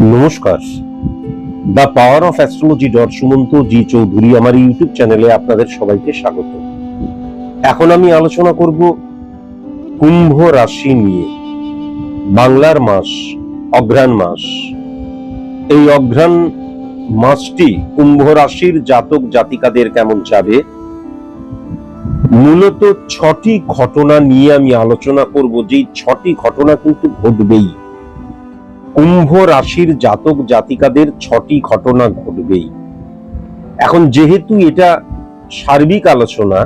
নমস্কার। The power of astrology dot Sumanta ji Chowdhury আমার YouTube চ্যানেলে আপনাদের সবাইকে স্বাগত। এখন আমি আলোচনা করব কুম্ভ রাশি নিয়ে। বাংলার মাস, অঘ্রাণ মাস। এই অঘ্রাণ মাসটি কুম্ভ রাশির জাতক জাতিকাদের কেমন যাবে? মূলত ছটি ঘটনা নিয়ে আমি আলোচনা করব। যেই ছটি ঘটনা কিন্তু ঘটবেই। কুম্ভ রাশির জাতক জাতিকাদের ছটি ঘটনা ঘটবেই। এখন যেহেতু এটা সার্বিক আলোচনা,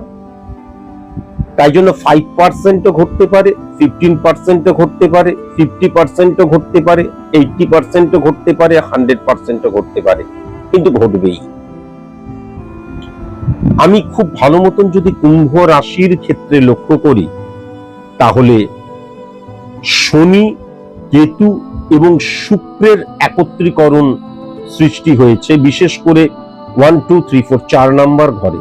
তাই জন্য ফাইভ পার্সেন্টও ঘটতে পারে ফিফটিন পার্সেন্টও ঘটতে পারে ফিফটি পার্সেন্টও ঘটতে পারে এইটটি পার্সেন্টও ঘটতে পারে হান্ড্রেড পার্সেন্টও ঘটতে পারে, কিন্তু ঘটবেই। আমি খুব ভালো মতন যদি কুম্ভ রাশির ক্ষেত্রে লক্ষ্য করি, তাহলে শনি, কেতু এবং শুক্রের একত্রীকরণ সৃষ্টি হয়েছে, বিশেষ করে ওয়ান টু থ্রি ফোর চার নাম্বার ঘরে।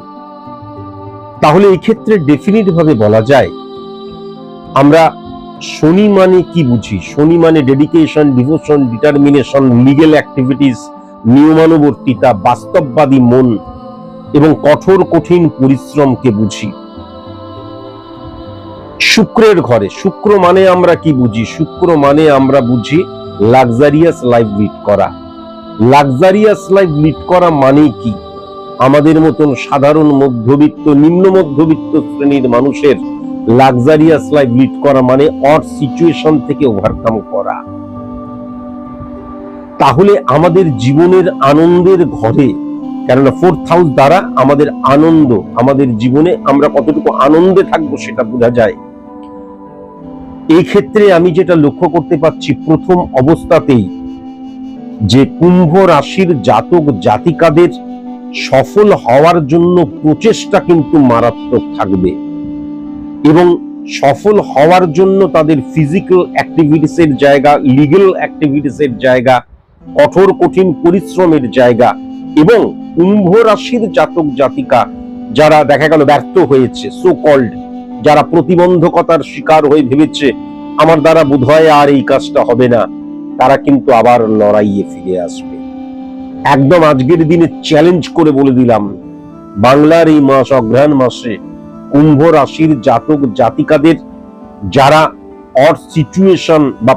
তাহলে এই ক্ষেত্রে ডেফিনিট ভাবে বলা যায়, আমরা শনি মানে কি বুঝি? শনি মানে dedication devotion determination legal activities নিয়মানুবর্তিতা, বাস্তববাদী মন এবং কঠোর, কঠিন পরিশ্রমকে বুঝি। শুক্রের ঘরে। শুক্র মানে আমরা কি বুঝি? শুক্র মানে আমরা বুঝি লাক্সারিয়াস লাইফ লিড করা। লাক্সারিয়াস লাইফ লিড করা মানে কি? আমাদের মতন সাধারণ মধ্যবিত্ত, নিম্ন মধ্যবিত্ত শ্রেণির মানুষের লাক্সারিয়াস লাইফ লিড করা মানে অর সিচুয়েশন থেকে ওভারকাম করা। তাহলে আমাদের জীবনের আনন্দের ঘরে কেননা ফোর্থ হাউস দ্বারা আমাদের আনন্দ, আমাদের জীবনে আমরা কতটুকু আনন্দে থাকব সেটা বোঝা যায়। এই ক্ষেত্রে আমি যেটা লক্ষ্য করতে পারছি, প্রথম অবস্থাতেই যে কুম্ভ রাশির জাতক জাতিকাদের সফল হওয়ার জন্য প্রচেষ্টা কিন্তু মারাত্মক থাকবে এবং সফল হওয়ার জন্য তাদের ফিজিক্যাল অ্যাক্টিভিটিস এর জায়গা লিগেল অ্যাক্টিভিটিস এর জায়গা, কঠোর কঠিন পরিশ্রমের জায়গা এবং কুম্ভ রাশির জাতক জাতিকা যারা দেখা গেল ব্যর্থ হয়েছে সো কল্ড যারা প্রতিবন্ধকতার শিকার হয়ে ভেবেছে, আমার দ্বারা বোধহয় আর এই কাজটা হবে না, তারা কিন্তু আবার লড়াইয়ে ফিরে আসবে। একদম আজকের দিনে চ্যালেঞ্জ করে বলে দিলাম, বাংলার এই মাস, অঘ্রাণ মাসে কুম্ভ রাশির জাতক জাতিকাদের যারা অর সিচুয়েশন বা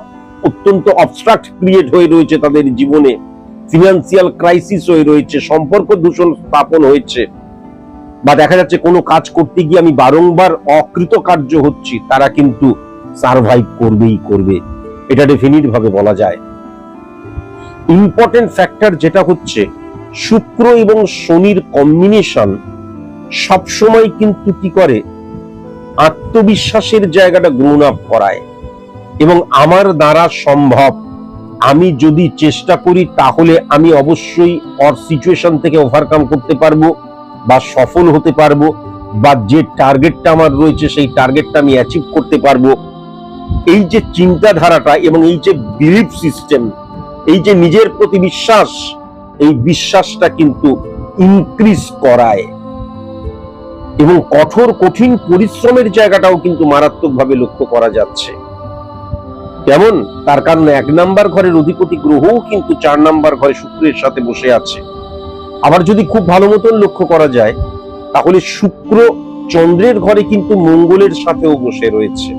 অত্যন্ত অবস্ট্রাক্ট ক্রিয়েট হয়ে রয়েছে তাদের জীবনে ফিনান্সিয়াল ক্রাইসিস হয়ে রয়েছে, সম্পর্ক দূষণ স্থাপন হয়েছে। বা দেখা যাচ্ছে কোনো কাজ করতে গিয়ে আমি বারংবার অকৃতকার্য হচ্ছি, তারা কিন্তু সার্ভাইভ করবেই করবে। এটা ডেফিনিট ভাবে বলা যায়। ইম্পর্টেন্ট ফ্যাক্টর যেটা হচ্ছে, শুক্র এবং শনির কম্বিনেশন সবসময় কিন্তু কি করে? আত্মবিশ্বাসের জায়গাটা গ্রোন আপ করায়। এবং আমার দ্বারা সম্ভব আমি যদি চেষ্টা করি, তাহলে আমি অবশ্যই অর সিচুয়েশন থেকে ওভারকাম করতে পারব বা সফল হতে পারব বা যে টার্গেটটা আমার রয়েছে, সেই টার্গেটটা আমি অ্যাচিভ করতে পারব। এই যে চিন্তাধারাটা এবং এই যে বিলিফ সিস্টেম এই যে নিজের প্রতি বিশ্বাস, এই বিশ্বাসটা কিন্তু ইনক্রিজ করায় এবং কঠোর কঠিন পরিশ্রমের জায়গাটাও কিন্তু মারাত্মকভাবে লক্ষ্য করা যাচ্ছে। কেমন তার কারণ এক নাম্বার ঘরের অধিপতি গ্রহও কিন্তু চার নাম্বার ঘরে শুক্রের সাথে বসে আছে। আবার যদি খুব ভালো মতন লক্ষ্য করা যায়, তাহলে শুক্র চন্দ্রের ঘরে কিন্তু মঙ্গলের সাথেও বসে রয়েছে।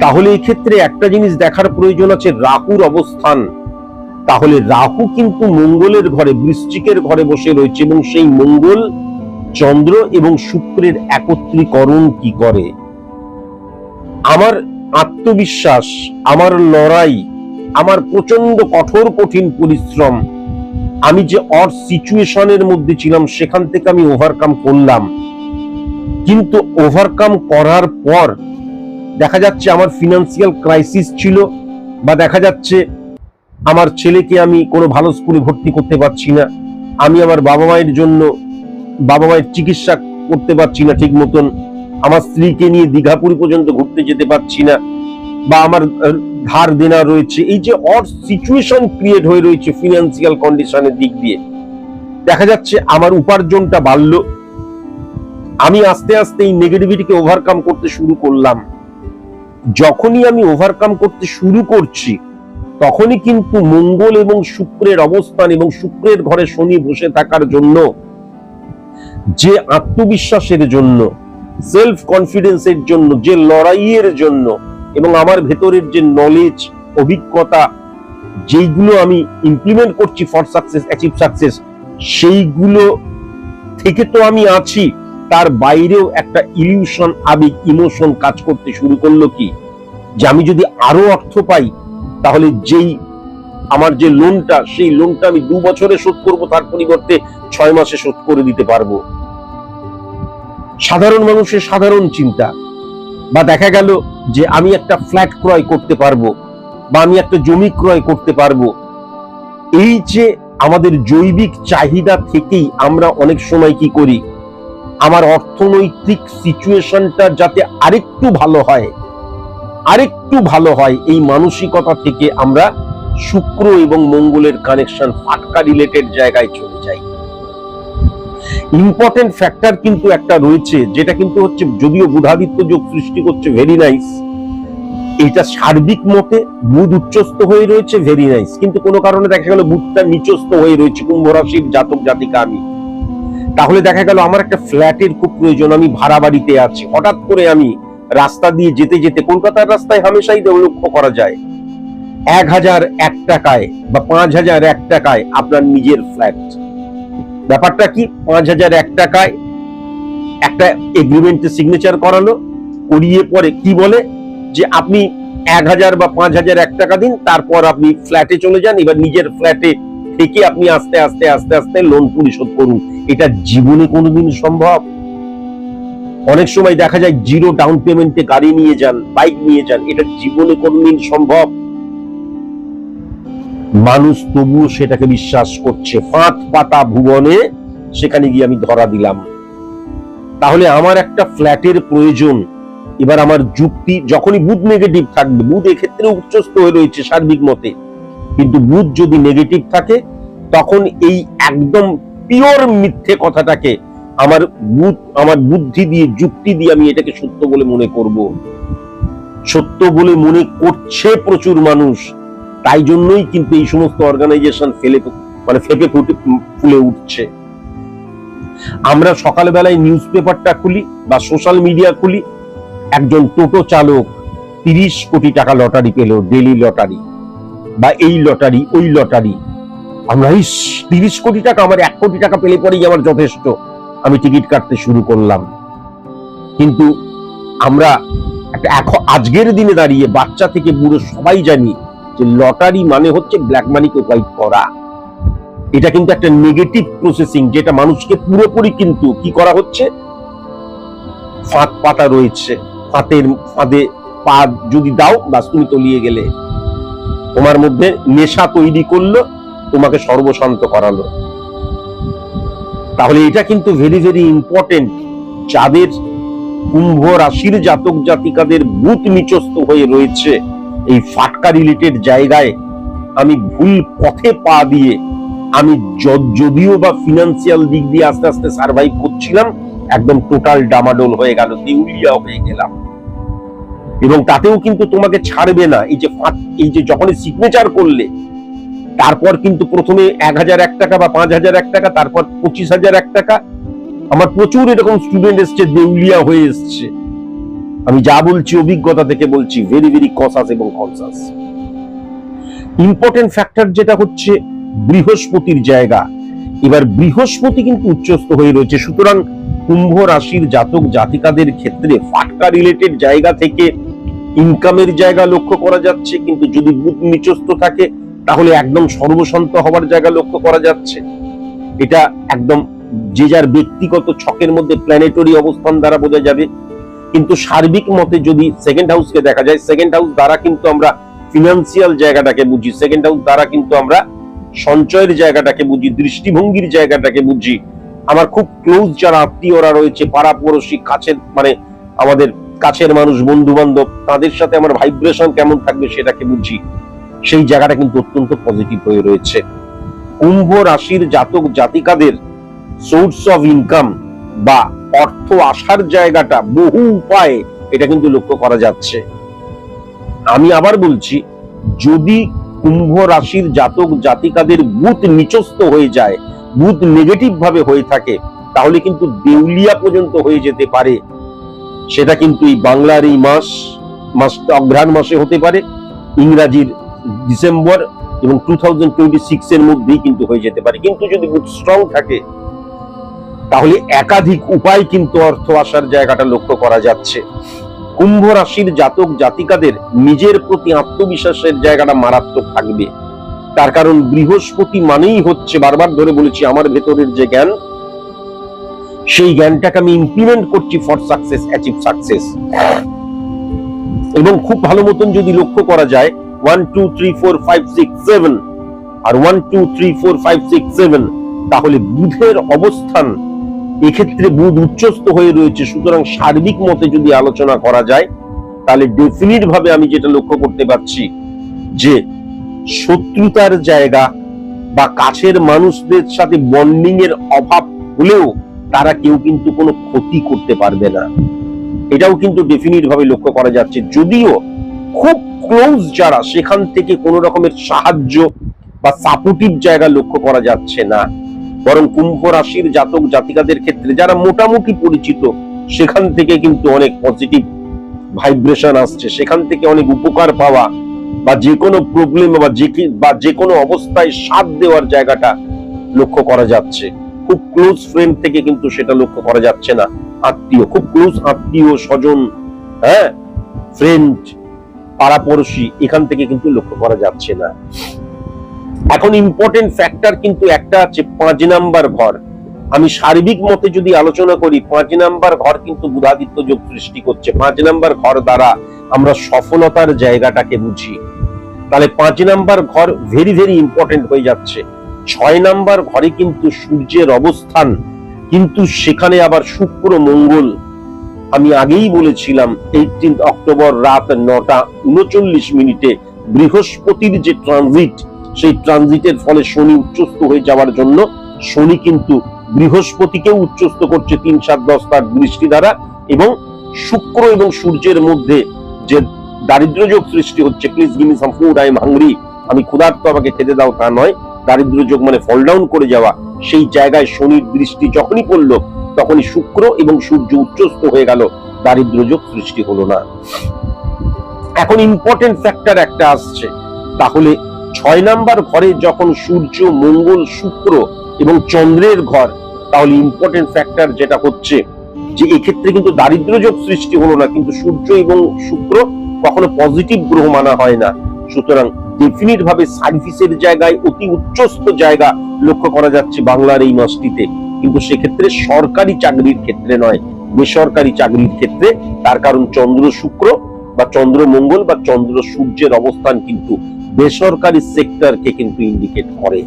তাহলে এই ক্ষেত্রে একটা জিনিস দেখার প্রয়োজন আছে, রাহুর অবস্থান। তাহলে রাহু কিন্তু মঙ্গলের ঘরে, বৃশ্চিকের ঘরে বসে রয়েছে এবং সেই মঙ্গল, চন্দ্র এবং শুক্রের একত্রীকরণ কি করে? আমার আত্মবিশ্বাস, আমার লড়াই, আমার প্রচণ্ড কঠোর, কঠিন পরিশ্রম। আমি যে অর সিচুয়েশনের মধ্যে ছিলাম, সেখান থেকে আমি ওভারকাম করলাম। কিন্তু ওভারকাম করার পর দেখা যাচ্ছে আমার ফিনান্সিয়াল ক্রাইসিস ছিল বা দেখা যাচ্ছে আমার ছেলেকে আমি কোনো ভালো স্কুলে ভর্তি করতে পারছি না। আমি আমার বাবা মায়ের জন্য বাবা মায়ের চিকিৎসা করতে পারছি না ঠিক মতন। আমার স্ত্রীকে নিয়ে দীঘাপুরি পর্যন্ত ঘুরতে যেতে পারছি না, বা আমার ধার দেনা রয়েছে, এই যে অর সিচুয়েশন ক্রিয়েট হয়ে রয়েছে ফিনান্সিয়াল কন্ডিশনের দিক দিয়ে। দেখা যাচ্ছে আমার উপার্জনটা বাড়লো, আমি আস্তে আস্তে এই নেগেটিভিটিকে ওভারকাম করতে শুরু করলাম। যখনই আমি ওভারকাম করতে শুরু করছি, তখনই কিন্তু মঙ্গল এবং শুক্রের অবস্থান এবং শুক্রের ঘরে শনি বসে থাকার জন্য, যে আত্মবিশ্বাসের জন্য সেলফ কনফিডেন্সের জন্য, যে লড়াইয়ের জন্য এবং আমার ভেতরের যে নলেজ অভিজ্ঞতা, যেইগুলো আমি ইমপ্লিমেন্ট করছি ফর সাকসেস অ্যাচিভ সাকসেস সেইগুলো থেকে তো আমি আছি। তার বাইরেও একটা ইলিউশন আবেগ ইমোশন কাজ করতে শুরু করল কি? যে আমি যদি আরও অর্থ পাই, তাহলে যেই আমার যে লোনটা সেই লোনটা আমি দু বছরে শোধ করব, তার পরিবর্তে ছয় মাসে শোধ করে দিতে পারব। সাধারণ মানুষের সাধারণ চিন্তা। বা দেখা গেল যে আমি একটা ফ্ল্যাট ক্রয় করতে পারব, বা আমি একটা জমি ক্রয় করতে পারব। এই যে আমাদের জৈবিক চাহিদা থেকেই আমরা অনেক সময় কি করি? আমার অর্থনৈতিক সিচুয়েশনটা যাতে আরেকটু ভালো হয়, আরেকটু ভালো হয়, এই মানসিকতা থেকে আমরা শুক্র এবং মঙ্গলের কানেকশন ফাটকা রিলেটেড জায়গায় চলে যাই। ইম্পর্টেন্ট ফ্যাক্টর কিন্তু একটা রয়েছে, যেটা কিন্তু হচ্ছে যদিও বুধাদিত্য যোগ সৃষ্টি করছে ভেরি নাইস এটা সার্বিক মতে বুধ উচ্চস্ত হয়ে রয়েছে ভেরি নাইস কিন্তু কোনো কারণে দেখা গেল বুধটা নিচস্ত হয়ে রয়েছে, কুম্ভ রাশির জাতক জাতিকা আমি। তাহলে দেখা গেল আমার একটা ফ্ল্যাটের খুব প্রয়োজন, আমি ভাড়া বাড়িতে আছি। হঠাৎ করে আমি রাস্তা দিয়ে যেতে যেতে কলকাতার রাস্তায় হামেশাই লক্ষ্য করা যায়। এক হাজার এক টাকায় বা পাঁচ হাজার এক টাকায় আপনার নিজের ফ্ল্যাট ব্যাপারটা কি? পাঁচ হাজার এক টাকায় একটা এগ্রিমেন্টে সিগনেচার করালো, করিয়ে পরে কি বলে? যে আপনি এক হাজার বা পাঁচ হাজার এক টাকা দিন, তারপর আপনি ফ্ল্যাটে চলে যান, এবার নিজের ফ্ল্যাটে থেকে আপনি আস্তে আস্তে আস্তে আস্তে লোন পরিশোধ করুন। এটা জীবনে কোনোদিন সম্ভব। অনেক সময় দেখা যায় জিরো ডাউন পেমেন্টে গাড়ি নিয়ে যান বাইক নিয়ে যান, এটা জীবনে কোনোদিন সম্ভব। মানুষ তবুও সেটাকে বিশ্বাস করছে। পাঁচ পাতা ভুবনে সেখানে গিয়ে আমি ধরা দিলাম। তাহলে আমার একটা ফ্ল্যাটের প্রয়োজন। এবার আমার যুক্তি যখনই বুধ নেগেটিভ থাকবে, বুধ এক্ষেত্রে উচ্চস্থ হয়ে রয়েছে সার্বিক মতে। কিন্তু বুধ যদি নেগেটিভ থাকে, তখন এই একদম পিওর মিথ্যে কথাটাকে আমার বুধ, আমার বুদ্ধি দিয়ে, যুক্তি দিয়ে আমি এটাকে সত্য বলে মনে করব। সত্য বলে মনে করছে প্রচুর মানুষ। তাই জন্যই কিন্তু এই সমস্ত অর্গানাইজেশন ফেলে মানে ফেপে ফুলে উঠছে। আমরা সকালবেলায় নিউজ পেপারটা খুলি বা সোশ্যাল মিডিয়া খুলি, একজন টোটো চালক তিরিশ কোটি টাকা লটারি পেল ডেলি লটারি বা এই লটারি ওই লটারি আমরা এই তিরিশ কোটি টাকা, আমার এক কোটি টাকা পেলে পরেই আমার যথেষ্ট। আমি টিকিট কাটতে শুরু করলাম। কিন্তু আমরা আজকের দিনে দাঁড়িয়ে বাচ্চা থেকে বুড়ো সবাই জানি যে লটারি মানে হচ্ছে ব্ল্যাক মানিকে হোয়াইট করা। এটা কিন্তু একটা নেগেটিভ প্রসেসিং যেটা মানুষকে পুরোপুরি কিন্তু কি করা হচ্ছে? ফাঁদ পাতা রয়েছে। ফাঁদের, ফাঁদে পা যদি দাও বাস তুমি তলিয়ে গেলে। তোমার মধ্যে নেশা তৈরি করল, তোমাকে সর্বশান্ত করালো। তাহলে এটা কিন্তু ভেরি ভেরি ইম্পর্টেন্ট যাদের কুম্ভ রাশির জাতক জাতিকাদের বুথ নিচস্ত হয়ে রয়েছে এই ফাটকা রিলেটেড জায়গায় আমি ভুল পথে পা দিয়ে আমি যদিও বা ফিনান্সিয়াল দিক দিয়ে আস্তে আস্তে সার্ভাইভ করছিলাম, একদম টোটাল ডামাডোল হয়ে গেল, দেউলিয়া হয়ে গেলাম। এবং তাতেও কিন্তু তোমাকে ছাড়বে না, এই যে এই যে যখন সিগনেচার করলে, তারপর কিন্তু প্রথমে এক হাজার এক টাকা বা পাঁচ হাজার এক টাকা, তারপর পঁচিশ হাজার এক টাকা, আমার প্রচুর এরকম স্টুডেন্ট এসছে, দেউলিয়া হয়ে এসছে। আমি যা বলছি অভিজ্ঞতা থেকে বলছি ভেরি ভেরি কসাস এবং কনসাস ইম্পর্টেন্ট ফ্যাক্টর যেটা হচ্ছে বৃহস্পতির জায়গা। এবার বৃহস্পতি কিন্তু উচ্চস্থ হয়ে রয়েছে। সুতরাং কুম্ভ রাশির জাতক জাতিকাদের ক্ষেত্রে ফাটকা রিলেটেড জায়গা থেকে ইনকামের জায়গা লক্ষ্য করা যাচ্ছে। কিন্তু যদি বুধ নিচস্থ থাকে, তাহলে একদম সর্বশান্ত হওয়ার জায়গা লক্ষ্য করা যাচ্ছে। এটা একদম যে যার ব্যক্তিগত ছকের মধ্যে প্ল্যানেটরি অবস্থান দ্বারা বোঝা যাবে। কিন্তু সার্বিক মতে যদি সেকেন্ড হাউসকে দেখা যায় সেকেন্ড হাউস দ্বারা কিন্তু আমরা ফিনান্সিয়াল জায়গাটাকে বুঝি সেকেন্ড হাউস দ্বারা কিন্তু আমরা সঞ্চয়ের জায়গাটাকে বুঝি, দৃষ্টিভঙ্গির জায়গাটাকে বুঝি। আমার খুব ক্লোজ যারা আত্মীয়রা রয়েছে, পাড়া পড়োশি, কাছের মানে আমাদের কাছের মানুষ বন্ধু বান্ধব তাদের সাথে আমার ভাইব্রেশন কেমন থাকবে সেটাকে বুঝি। সেই জায়গাটা কিন্তু অত্যন্ত পজিটিভ হয়ে রয়েছে। কুম্ভ রাশির জাতক জাতিকাদের সোর্স অফ ইনকাম বা অর্থ আসার জায়গাটা বহু উপায়ে এটা কিন্তু লক্ষ্য করা যাচ্ছে। আমি আবার বলছি, যদি কুম্ভ রাশির জাতক জাতিকাদের বুধ নিচস্ত হয়ে যায়, বুধ নেগেটিভ ভাবে হয়ে থাকে, তাহলে কিন্তু দেউলিয়া পর্যন্ত হয়ে যেতে পারে। সেটা কিন্তু এই বাংলার এই মাস মাস অঘ্রাণ মাসে হতে পারে, ইংরাজির ডিসেম্বর এবং টু থাউজেন্ড টোয়েন্টি সিক্স এর মধ্যেই কিন্তু হয়ে যেতে পারে। কিন্তু যদি বুধ স্ট্রং থাকে তাহলে একাধিক উপায় কিন্তু অর্থ আসার জায়গাটা লক্ষ্য করা যাচ্ছে। কুম্ভ রাশির জাতক জাতিকাদের নিজের প্রতি আত্মবিশ্বাসের জায়গাটা মারাত্মক থাকবে। তার কারণ বৃহস্পতি মানেই হচ্ছে, বারবার ধরে বলেছি আমার ভেতরের যে জ্ঞান, সেই জ্ঞানটাকে আমি ইমপ্লিমেন্ট করছি ফর সাকসেস অ্যাচিভ সাকসেস এবং খুব ভালো মতন যদি লক্ষ্য করা যায় one two three four five six seven আর one two three four five six seven তাহলে বুধের অবস্থান এক্ষেত্রে বুধ উচ্চস্থ হয়ে রয়েছে, সুতরাং সার্বিক মতে যদি আলোচনা করা যায়, তাহলে ডেফিনিট ভাবে আমি যেটা লক্ষ্য করতে পারছি যে শত্রুতার জায়গা বা কাছের মানুষদের সাথে বন্ডিং এর অভাব হলেও তারা কেউ কিন্তু কোনো ক্ষতি করতে পারবে না। এটাও কিন্তু ডেফিনিট ভাবে লক্ষ্য করা যাচ্ছে। যদিও খুব ক্লোজ যারা, সেখান থেকে কোনো রকমের সাহায্য বা সাপোর্টিভ জায়গা লক্ষ্য করা যাচ্ছে না। বরং কুম্ভ রাশির জাতক জাতিকাদের ক্ষেত্রে যারা মোটামুটি পরিচিত, সেখান থেকে কিন্তু অনেক পজিটিভ ভাইব্রেশন আসছে। সেখান থেকে অনেক উপকার পাওয়া বা যে কোনো প্রবলেম বা যে বা যে কোনো অবস্থায় সাথ দেওয়ার জায়গাটা লক্ষ্য করা যাচ্ছে। খুব ক্লোজ ফ্রেন্ড থেকে কিন্তু সেটা লক্ষ্য করা যাচ্ছে না। আত্মীয়, খুব ক্লোজ আত্মীয়, স্বজন হ্যাঁ? ফ্রেন্ড পাড়াপড়শি, এখান থেকে কিন্তু লক্ষ্য করা যাচ্ছে না। এখন ইম্পর্টেন্ট ফ্যাক্টর কিন্তু একটা আছে পাঁচ নাম্বার ঘর। আমি সার্বিক মতে যদি আলোচনা করি, পাঁচ নাম্বার ঘর কিন্তু বুধাদিত্য যোগ সৃষ্টি করছে। পাঁচ নাম্বার ঘর দ্বারা আমরা সফলতার জায়গাটাকে বুঝি। তাহলে পাঁচ নাম্বার ঘর ভেরি ভেরি ইম্পর্টেন্ট হয়ে যাচ্ছে। ছয় নাম্বার ঘরে কিন্তু সূর্যের অবস্থান, কিন্তু সেখানে আবার শুক্র, মঙ্গল। আমি আগেই বলেছিলাম এইটিন অক্টোবর রাত নটা উনচল্লিশ মিনিটে বৃহস্পতির যে ট্রানজিট সেই ট্রানজিটের ফলে শনি উচ্চস্ত হয়ে যাওয়ার জন্য শনি কিন্তু বৃহস্পতিকেও উচ্চস্ত করছে তিন, সাত, দশ তার দৃষ্টি দ্বারা এবং শুক্র এবং সূর্যের মধ্যে যে দারিদ্র যোগ সৃষ্টি হচ্ছে please gimme some I am hungry আমি ক্ষুধার্ত, আমাকে খেতে দাও, তা নয়। দারিদ্র যোগ মানে ফল ডাউন করে যাওয়া। সেই জায়গায় শনির দৃষ্টি যখনই পড়ল, তখনই শুক্র এবং সূর্য উচ্চস্ত হয়ে গেল দারিদ্র যোগ সৃষ্টি হলো না। এখন ইম্পর্টেন্ট ফ্যাক্টর একটা আসছে। তাহলে ছয় নাম্বার ঘরে যখন সূর্য, মঙ্গল, শুক্র এবং চন্দ্রের ঘর, তাহলে ইম্পর্টেন্ট ফ্যাক্টর যেটা হচ্ছে যে এক্ষেত্রে কিন্তু দারিদ্র যোগ সৃষ্টি হলো না, কিন্তু সূর্য এবং শুক্র কখনো পজিটিভ গ্রহ মানা হয় না। সুতরাং ডেফিনিট ভাবে সার্ভিসের জায়গায় অতি উচ্চস্থ জায়গা লক্ষ্য করা যাচ্ছে বাংলার এই মাসটিতে। কিন্তু সেক্ষেত্রে সরকারি চাকরির ক্ষেত্রে নয়, বেসরকারি চাকরির ক্ষেত্রে। তার কারণ চন্দ্র শুক্র বা চন্দ্র মঙ্গল বা চন্দ্র সূর্যের অবস্থান কিন্তু বেসরকারি সেক্টরকে কিন্তু ইন্ডিকেট করে।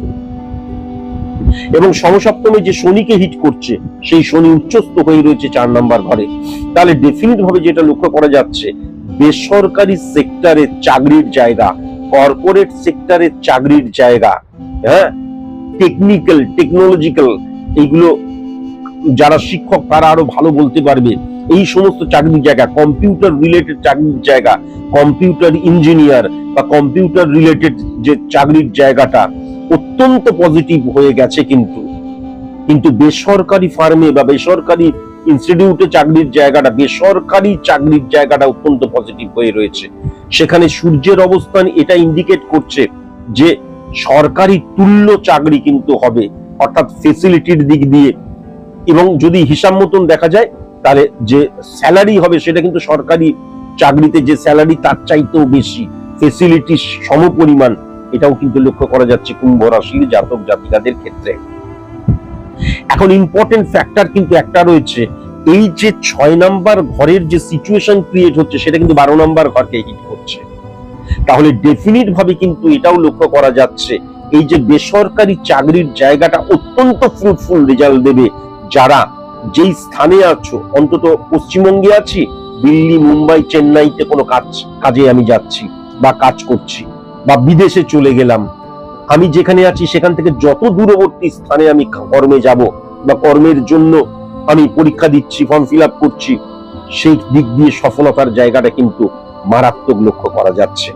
এবং সমসপ্তমে যে শনিকে হিট করছে, সেই শনি উচ্চস্থ হয়ে রয়েছে চার নাম্বার ঘরে। তাহলে ডেফিনিট ভাবে যেটা লক্ষ্য করা যাচ্ছে, বেসরকারি সেক্টরের চাকরির জায়গা কর্পোরেট সেক্টরের চাকরির জায়গা হ্যাঁ? টেকনিক্যাল টেকনোলজিক্যাল এইগুলো যারা শিক্ষক তারা আরও ভালো বলতে পারবে। এই সমস্ত চাকরির জায়গা কম্পিউটার রিলেটেড চাকরির জায়গা কম্পিউটার ইঞ্জিনিয়ার বা কম্পিউটার রিলেটেড যে চাকরির জায়গাটা অত্যন্ত পজিটিভ হয়ে গেছে কিন্তু। কিন্তু বেসরকারি ফার্মে বা বেসরকারি ইনস্টিটিউটে চাকরির জায়গাটা, বেসরকারি চাকরির জায়গাটা অত্যন্ত পজিটিভ হয়ে রয়েছে। সেখানে সূর্যের অবস্থান এটা ইন্ডিকেট করছে যে সরকারি তুল্য চাকরি কিন্তু হবে, অর্থাৎ ফেসিলিটির দিক দিয়ে। এবং যদি হিসাব মতন দেখা যায় তাহলে যে স্যালারি হবে সেটা কিন্তু সরকারি চাকরিতে যে স্যালারি তার চাইতেও বেশি। ফেসিলিটি সমপরিমাণ, এটাও কিন্তু লক্ষ্য করা যাচ্ছে কুম্ভ রাশির জাতক জাতিকাদের ক্ষেত্রে। এখন ইম্পর্টেন্ট ফ্যাক্টর কিন্তু একটা রয়েছে, এই যে ছয় নাম্বার ঘরের যে সিচুয়েশন ক্রিয়েট হচ্ছে, সেটা কিন্তু বারো নাম্বার ঘরকে হিট করছে। তাহলে ডেফিনিট ভাবে কিন্তু এটাও লক্ষ্য করা যাচ্ছে, এই যে বেসরকারি চাকরির জায়গাটা অত্যন্ত ফ্রুটফুল রেজাল্ট দেবে যারা যেই স্থানে আছো, অন্তত পশ্চিমবঙ্গে আছি, দিল্লি, মুম্বাই, চেন্নাইতে কোনো কাজ, কাজে আমি যাচ্ছি বা কাজ করছি বা বিদেশে চলে গেলাম। আমি যেখানে আছি, সেখান থেকে যত দূরবর্তী স্থানে আমি কর্মে যাব বা কর্মের জন্য আমি পরীক্ষা দিচ্ছি ফর্ম ফিল করছি, সেই দিক দিয়ে সফলতার জায়গাটা কিন্তু মারাত্মক লক্ষ্য করা যাচ্ছে।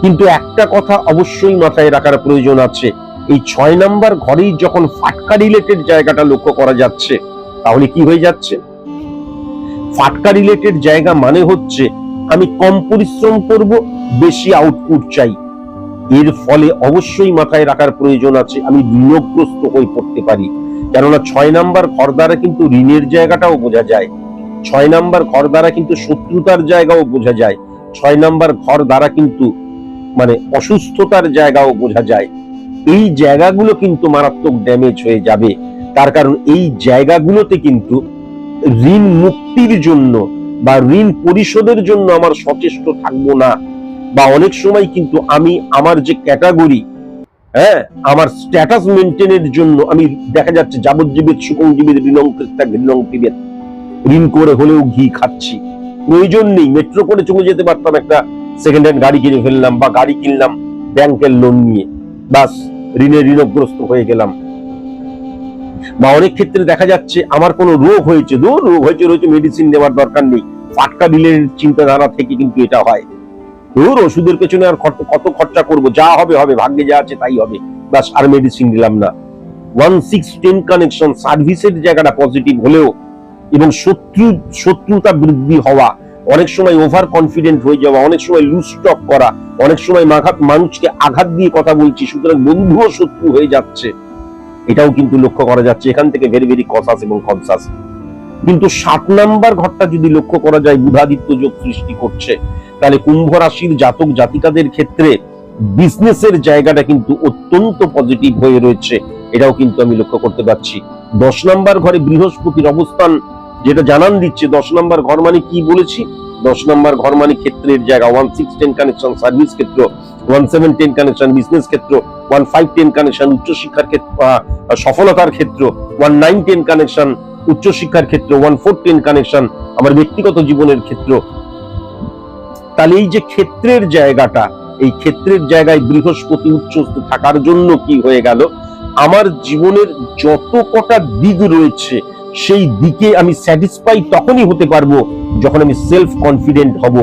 কিন্তু একটা কথা অবশ্যই মাথায় রাখার প্রয়োজন আছে, এই ছয় নাম্বার ঘরেই যখন ফাটকা রিলেটেড জায়গাটা লক্ষ্য করা যাচ্ছে তাহলে কি হয়ে যাচ্ছে? ফাটকা রিলেটেড জায়গা মানে হচ্ছে আমি কম পরিশ্রম করব, বেশি আউটপুট চাই। এর ফলে অবশ্যই মাথায় রাখার প্রয়োজন আছে, আমি ঋণগ্রস্ত হয়ে পড়তে পারি। কেননা ছয় নাম্বার ঘর দ্বারা কিন্তু ঋণের জায়গাটাও বোঝা যায়। ছয় নাম্বার ঘর দ্বারা কিন্তু শত্রুতার জায়গাও বোঝা যায়। ছয় নাম্বার ঘর দ্বারা কিন্তু মানে অসুস্থতার জায়গাও বোঝা যায়। এই জায়গাগুলো কিন্তু মারাত্মক ড্যামেজ হয়ে যাবে। তার কারণ এই জায়গাগুলোতে কিন্তু ঋণ মুক্তির জন্য বা ঋণ পরিশোধের জন্য আমার সচেষ্ট থাকব না। বা অনেক সময় কিন্তু আমি আমার যে ক্যাটাগরি হ্যাঁ আমার স্ট্যাটাস মেনটেনের জন্য আমি দেখা যাচ্ছে যাবজ্জীবিত সুকংজীবিত ঋণঙ্কৃতা ঋণঙ্কিবেদ ঋণ করে হলেও ঘি খাচ্ছি। প্রয়োজন নেই মেট্রো করে চলে যেতে পারতাম একটা সেকেন্ড হ্যান্ড গাড়ি কিনে ফেললাম বা গাড়ি কিনলাম ব্যাংকের লোন নিয়ে। বাস ঋণে ঋণগ্রস্ত হয়ে গেলাম। বা অনেক ক্ষেত্রে দেখা যাচ্ছে আমার কোনো রোগ হয়েছে। দূর রোগ হয়েছে, রয়েছে মেডিসিন নেওয়ার দরকার নেই। ফাটকা রিলেটেড চিন্তাধারা থেকে কিন্তু এটা হয়। দূর ওষুধের পেছনে আর কত খরচা করব? যা হবে হবে, ভাগ্যে যা আছে তাই হবে। বাস আর মেডিসিন নিলাম না। ওয়ান সিক্স টেন কানেকশন সার্ভিসের জায়গাটা পজিটিভ হলেও এবং শত্রু, শত্রুতা বৃদ্ধি হওয়া, অনেক সময় ওভার কনফিডেন্ট হয়ে যাওয়া, অনেক সময় লুজ স্টক করা, অনেক সময় মানুষকে আঘাত দিয়ে কথা বলছি, সুতরাং বন্ধুও শত্রু হয়ে যাচ্ছে। এটাও কিন্তু লক্ষ্য করা যাচ্ছে। এখান থেকে ভেরি ভেরি কসাস এবং কনসাস কিন্তু সাত নাম্বার ঘরটা যদি লক্ষ্য করা যায়, বুধাদিত্য যোগ সৃষ্টি করছে, তাহলে কুম্ভ রাশির জাতক জাতিকাদের ক্ষেত্রে বিজনেসের জায়গাটা কিন্তু অত্যন্ত পজিটিভ হয়ে রয়েছে। এটাও কিন্তু আমি লক্ষ্য করতে পারছি। দশ নাম্বার ঘরে বৃহস্পতির অবস্থান, যেটা জানান দিচ্ছে, দশ নাম্বার ঘর মানে কি বলেছি? দশ নাম্বার ঘর মানে ক্ষেত্রের জায়গা one six ten connection service ক্ষেত্র one seven ten connection business ক্ষেত্র ওয়ান ফাইভ টেন কানেকশন উচ্চশিক্ষার ক্ষেত্র সফলতার ক্ষেত্র ওয়ান নাইন টেন কানেকশন উচ্চশিক্ষার ক্ষেত্র ওয়ান ফোর টেন কানেকশন আমার ব্যক্তিগত জীবনের ক্ষেত্র। তাহলে এই যে ক্ষেত্রের জায়গাটা, এই ক্ষেত্রের জায়গায় বৃহস্পতি উচ্চস্থ থাকার জন্য কি হয়ে গেল? আমার জীবনের যত কটা দিক রয়েছে সেই দিকে আমি স্যাটিসফাই তখনই হতে পারব যখন আমি সেলফ কনফিডেন্ট হব,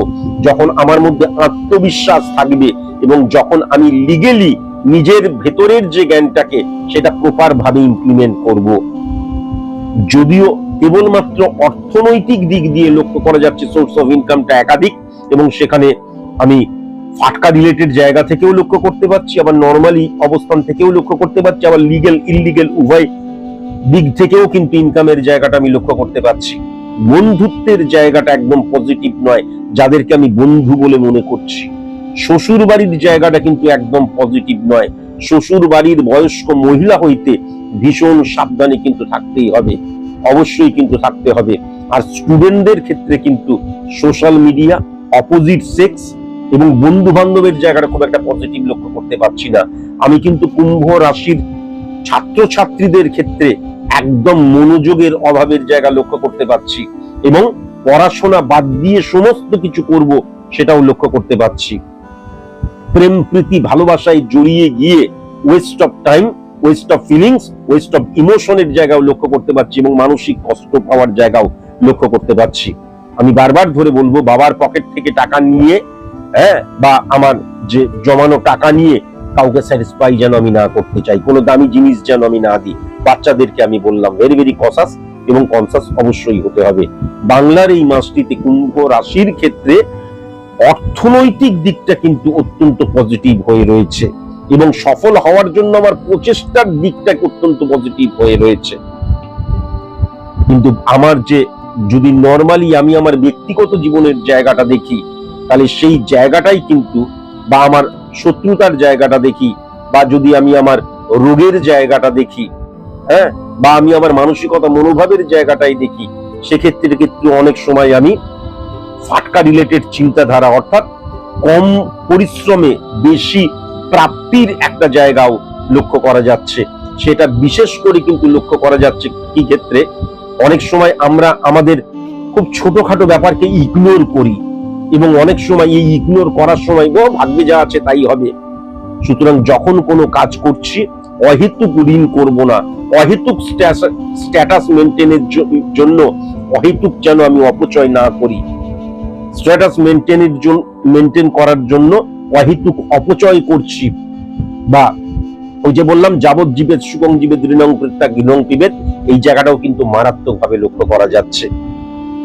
যখন আমার মধ্যে আত্মবিশ্বাস থাকবে এবং যখন আমি লিগেলি নিজের ভেতরের যে জ্ঞানটাকে সেটা প্রপার ভাবে ইমপ্লিমেন্ট করব। যদিও কেবলমাত্র অর্থনৈতিক দিক দিয়ে লক্ষ্য করা যাচ্ছে সোর্স অফ ইনকামটা একাধিক এবং সেখানে আমি ফাটকা রিলেটেড জায়গা থেকেও লক্ষ্য করতে পারছি, আবার নর্মালি অবস্থান থেকেও লক্ষ্য করতে পারছি, আবার লিগেল ইললিগেল উভয় দিক থেকেও কিন্তু ইনকামের জায়গাটা আমি লক্ষ্য করতে পারছি। বন্ধুত্বের জায়গাটা একদম পজিটিভ নয়, যাদেরকে আমি বন্ধু বলে মনে করছি। শ্বশুর বাড়ির জায়গাটা কিন্তু একদম পজিটিভ নয়। শ্বশুর বাড়ির বয়স্ক মহিলা হইতে ভীষণ সাবধানে কিন্তু থাকতেই হবে, অবশ্যই কিন্তু থাকতে হবে। আর স্টুডেন্টদের ক্ষেত্রে কিন্তু সোশ্যাল মিডিয়া অপোজিট সেক্স এবং বন্ধু বান্ধবের জায়গাটা খুব একটা পজিটিভ লক্ষ্য করতে পারছি না। আমি কিন্তু কুম্ভ রাশির ছাত্রছাত্রীদের ক্ষেত্রে একদম মনোযোগের অভাবের জায়গা লক্ষ্য করতে পারছি এবং পড়াশোনা বাদ দিয়ে সমস্ত কিছু করব সেটাও লক্ষ্য করতে পারছি। প্রেম, প্রীতি, ভালোবাসায় জড়িয়ে গিয়ে waste of time waste of feelings waste of ইমোশনের জায়গাও লক্ষ্য করতে পারছি এবং মানসিক কষ্ট পাওয়ার জায়গাও লক্ষ্য করতে পারছি। আমি বারবার ধরে বলব, বাবার পকেট থেকে টাকা নিয়ে হ্যাঁ বা আমার যে জমানো টাকা নিয়ে কাউকে স্যাটিসফাই যেন আমি না করতে চাই, কোনো দামি জিনিস যেন আমি না দিই। বাচ্চাদেরকে আমি বললাম ভেরি ভেরি কসাস এবং কনসাস অবশ্যই হতে হবে। বাংলার এই মাসটিতে কুম্ভ রাশির ক্ষেত্রে অর্থনৈতিক দিকটা কিন্তু অত্যন্ত পজিটিভ হয়ে রয়েছে এবং সফল হওয়ার জন্য আমার প্রচেষ্টার দিকটা অত্যন্ত পজিটিভ হয়ে রয়েছে। কিন্তু আমার যে যদি নর্মালি আমি আমার ব্যক্তিগত জীবনের জায়গাটা দেখি, তাহলে সেই জায়গাটাই কিন্তু বা আমার শত্রুতার জায়গাটা দেখি, বা যদি আমি আমার রোগের জায়গাটা দেখি হ্যাঁ বা আমি আমার মানসিকতা মনোভাবের জায়গাটাই দেখি, সেক্ষেত্রে ক্ষেত্রে অনেক সময় আমি ফাটকা রিলেটেড চিন্তাধারা, অর্থাৎ কম পরিশ্রমে বেশি প্রাপ্তির একটা জায়গাও লক্ষ্য করা যাচ্ছে। সেটা বিশেষ করে কিন্তু লক্ষ্য করা যাচ্ছে কি ক্ষেত্রে, অনেক সময় আমরা আমাদের খুব ছোটখাটো ব্যাপারকে ইগনোর করি। এবং অনেক সময় এই ইগনোর করার সময় ও ভাগ্যে যা আছে তাই হবে। সুতরাং যখন কোনো কাজ করছি, অহেতুক ঋণ করব না। অহেতুক স্ট্যাটাস মেনটেনের জন্য অহেতুক যেন আমি অপচয় না করি। স্ট্যাটাস মেনটেনের জন্য মেনটেন করার জন্য অহেতুক অপচয় করছি বা ওই যে বললাম যাবজ্জীবের সুগম জীবের দৃঢ়ং প্রত্যা, গিলং পিবেদ এই জায়গাটাও কিন্তু মারাত্মকভাবে লক্ষ্য করা যাচ্ছে।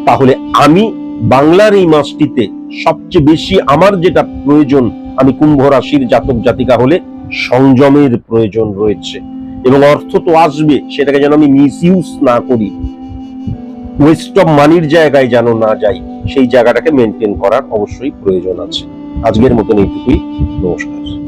তাহলে আমি বাংলার এই মাসটিতে সবচেয়ে বেশি আমার যেটা প্রয়োজন, আমি কুম্ভ রাশির জাতক জাতিকা হলে সংযমের প্রয়োজন রয়েছে। এবং অর্থ তো আসবে, সেটাকে যেন আমি মিস ইউজ না করি। ওয়েস্ট অফ মানির জায়গায় যেন না যাই, সেই জায়গাটাকে মেনটেন করার অবশ্যই প্রয়োজন আছে। আজকের মতন এইটুকুই। নমস্কার।